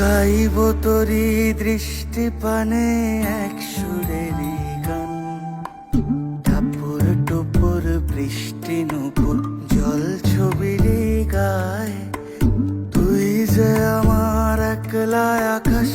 গাইব তরি দৃষ্টি পানে এক সুরেরই গান। ঠাপুর টুপুর বৃষ্টি নুপুর জল ছবিরে গায়। তুই যে আমার একলা আকাশ